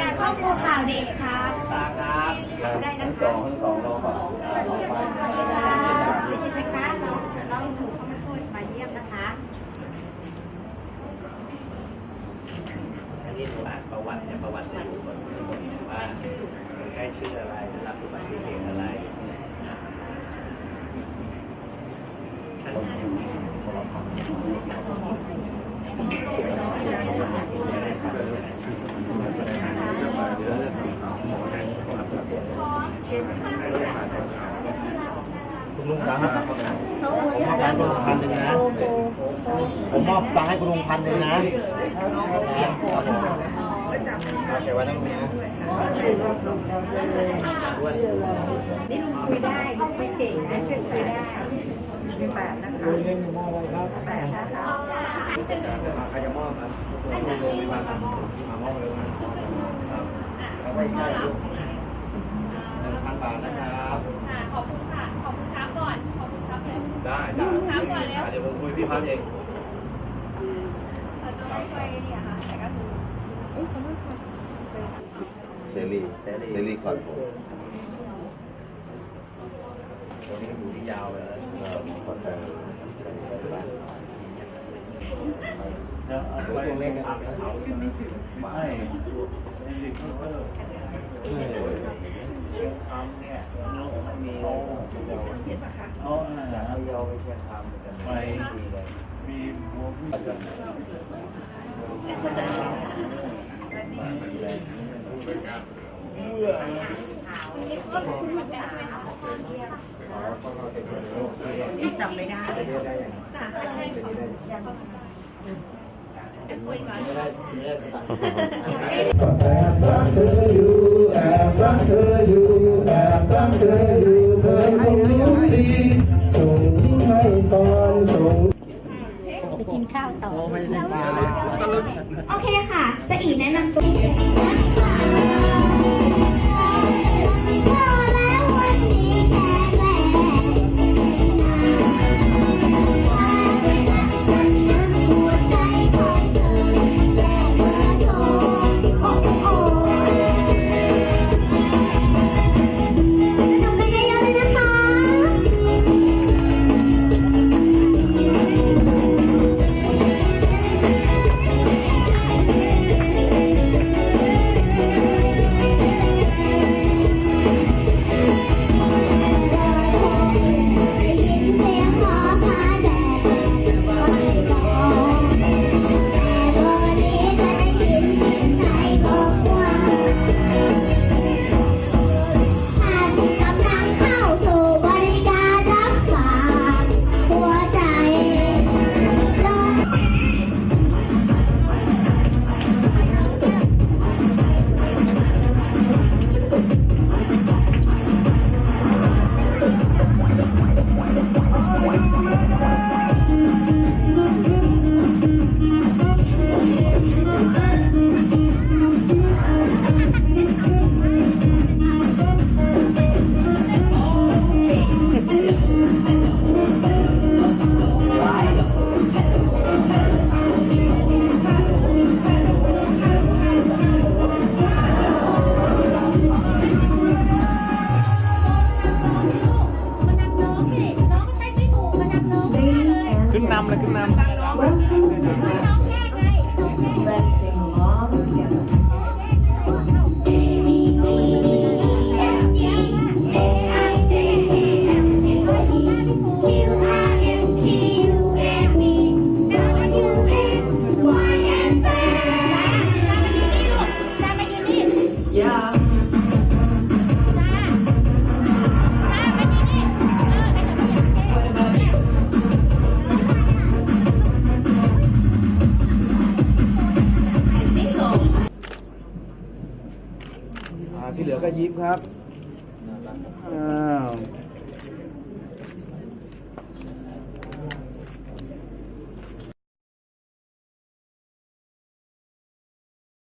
อบครัวข่าวเด็กครับตาครับได้นะทั้งสคะองทั้งสองเราฝากอ่าต่อไปได้ยินไหมคะน้องน้องหนูเข้ามาช่วยมาเยี่ยมนะคะอันนี้หนูอ่านประวัติเนี่ยประวัติจะอยู่บนบนว่าคนใกล้ชื่ออะไรได้รับอุบัติเหตุอะไรชั้น คุณลุงครับผมมอบตังค์ให้คุณลุงพันหนึ่งนะ ผมมอบตังค์ให้คุณลุงพันหนึ่งนะเก็บไว้นะคุณลุงนะนี่ลุงคุยได้ลุงไม่เก่งนะช่วยคุยได้แปดนะคะแปดนะคะใครจะมอบนะมามอบเลยนะแล้วก็อีกได้ลูกหนึ่งพันบาทนะครับ เดี๋ยวผมคุยพี่พัดเองเราจะไม่ช่วยเนี่ยค่ะแต่ก็คือเสรีเสรีก่อนผมตัวนี้อยู่ที่ยาวเลยเอ่อขอเอ่อไปบ้านตัวเลขกันไม่ทำเนี่ยมันมีเขาอาหารเราไปเชียงคำไปมีบัวผู้ จำไม่ได้คุยก่อนไม่ได้ไม่ได้สตางค์แอบรักเธออยู่แอบ ไปกินข้าวต่อโอ้ไม่ได้ปลาเลยโอเคค่ะ จะอีแนะนำตัว ขึ้ ก็ยิ้มครับอ้าว